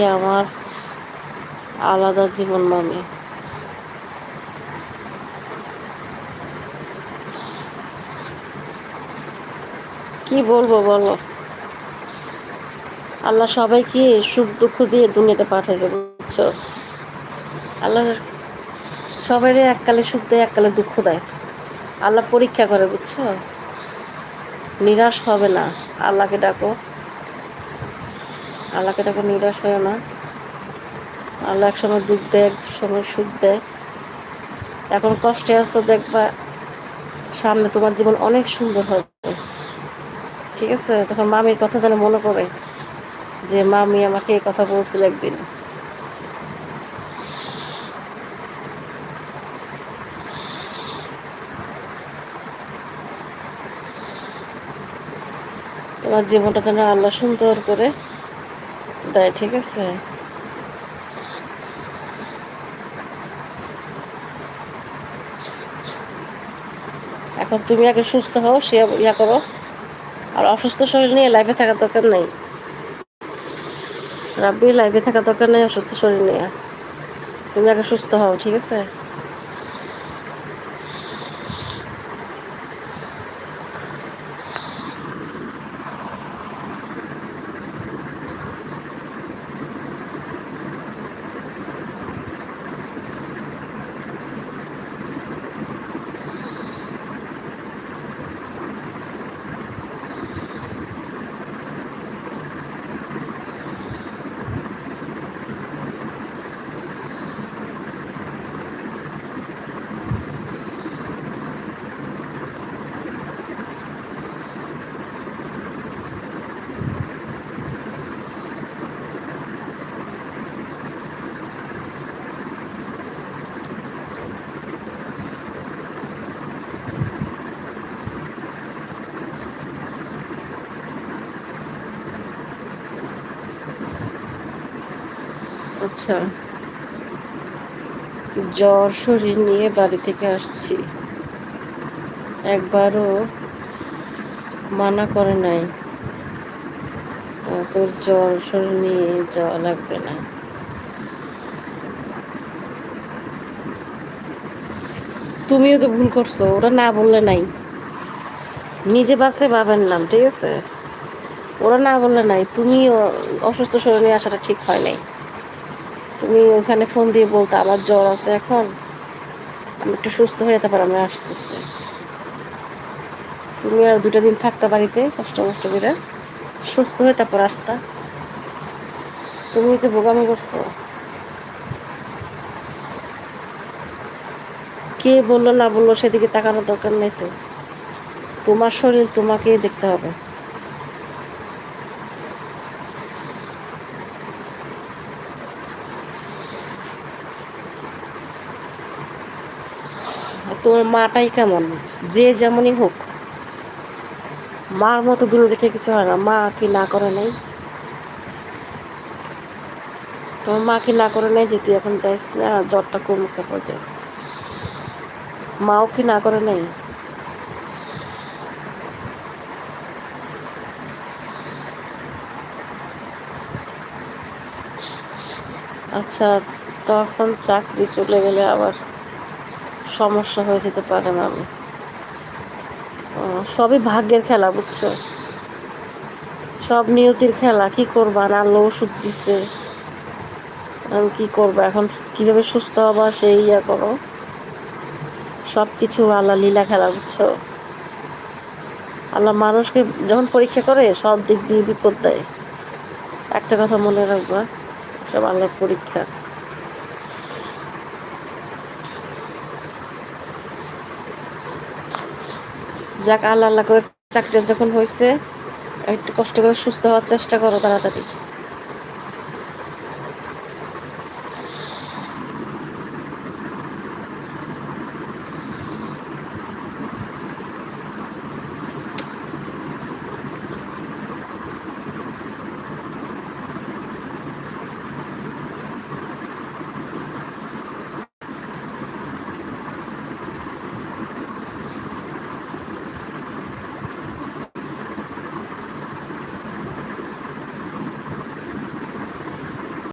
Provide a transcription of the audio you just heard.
আমার আলাদা জীবন, মামি। কি বলব বলো? আল্লাহ সবাইকে সুখ দুঃখ দিয়ে দুনিয়াতে পাঠাইছে, বুঝছ? আল্লাহ সবাই এককালে সুখ দেয়, এককালে দুঃখ দেয়। আল্লাহ পরীক্ষা করে, বুঝছ? নিরাশ হবে না। আল্লাহকে ডাকো। আল্লাহকে ডাকো নিরাশ হয় না। আল্লাহ এক সময় দুঃখ দেয় এক সময় সুখ দেয়। এখন কষ্টে আছো, দেখবা সামনে তোমার জীবন অনেক সুন্দর হবে। ঠিক আছে? তখন মামির কথা যেন মনে পড়ে যে, মামি আমাকে এই কথা বলছিল একদিন। তোমার জীবনটা যেন আল্লাহ সুন্দর করে দেয় ঠিক আছে। এখন তুমি আগে সুস্থ হও, সে ইয়া করো। আর অসুস্থ শরীর নিয়ে লাইফে থাকার দরকার নেই। রাব্বি লাইফে থাকা দরকার নেই অসুস্থ শরীর নিয়ে। তুমি আগে সুস্থ হও, ঠিক আছে? আচ্ছা। জ্বর শরীর নিয়ে বাড়ি থেকে আসছি। একবারও মানা করে নাই। তোর জ্বর শরীর নিয়ে যাওয়া লাগবে না। তুমিও তো ভুল করছ, ওরা না বললে নাই। নিজে বাঁচলে পাবেন নাম ঠিক আছে? ওরা না বললে নাই, তুমিও অসুস্থ শরীর আসাটা ঠিক হয় নাই। তুমি ওখানে ফোন দিয়ে বলতো আমার জ্বর আছে এখন। আমি একটু সুস্থ হয়ে তারপর আমি আসতেছি। তুমি আর দুটা দিন থাকতে বাড়িতে, কষ্ট কষ্ট করে। সুস্থ হয়ে তারপর আসতা। তুমি তো বোগামি করছ। কে বলল না বলল সেদিকে তাকানোর দরকার নেই তো। তোমার শরীর তোমাকেই দেখতে হবে। তোমার মাটাই কেমন? যে যেমনই হোক। মার মতো দূরে দেখে কিছু হয় না। মা কি না করে নাই? তোমার মা কি না করে নাই যে তুই এখন যাইস না? জ্বরটা কমুক তারপর যাইস? মাও কি না করে নাই? আচ্ছা তখন চাকরি চলে গেলে আবার সমস্যা হয়ে যেতে পারে আমি সবই ভাগ্যের খেলা, বুঝছ? সব নিয়তির খেলা, কি করবা? না আল্লাহ ওষুধ দিছে। আমি কি করব? এখন কীভাবে সুস্থ হবা? সেই ইয়া করো। সব কিছু আল্লাহ লীলা খেলা, বুঝছ? আল্লাহ মানুষকে যখন পরীক্ষা করে, সব দিক দিয়ে বিপদ দেয়। একটা কথা মনে রাখবা, সব আল্লাহর পরীক্ষা। যাক, আল্লাহ আল্লাহ করে চাকরি যখন হয়েছে একটু কষ্ট করে সুস্থ হওয়ার চেষ্টা করো তাড়াতাড়ি।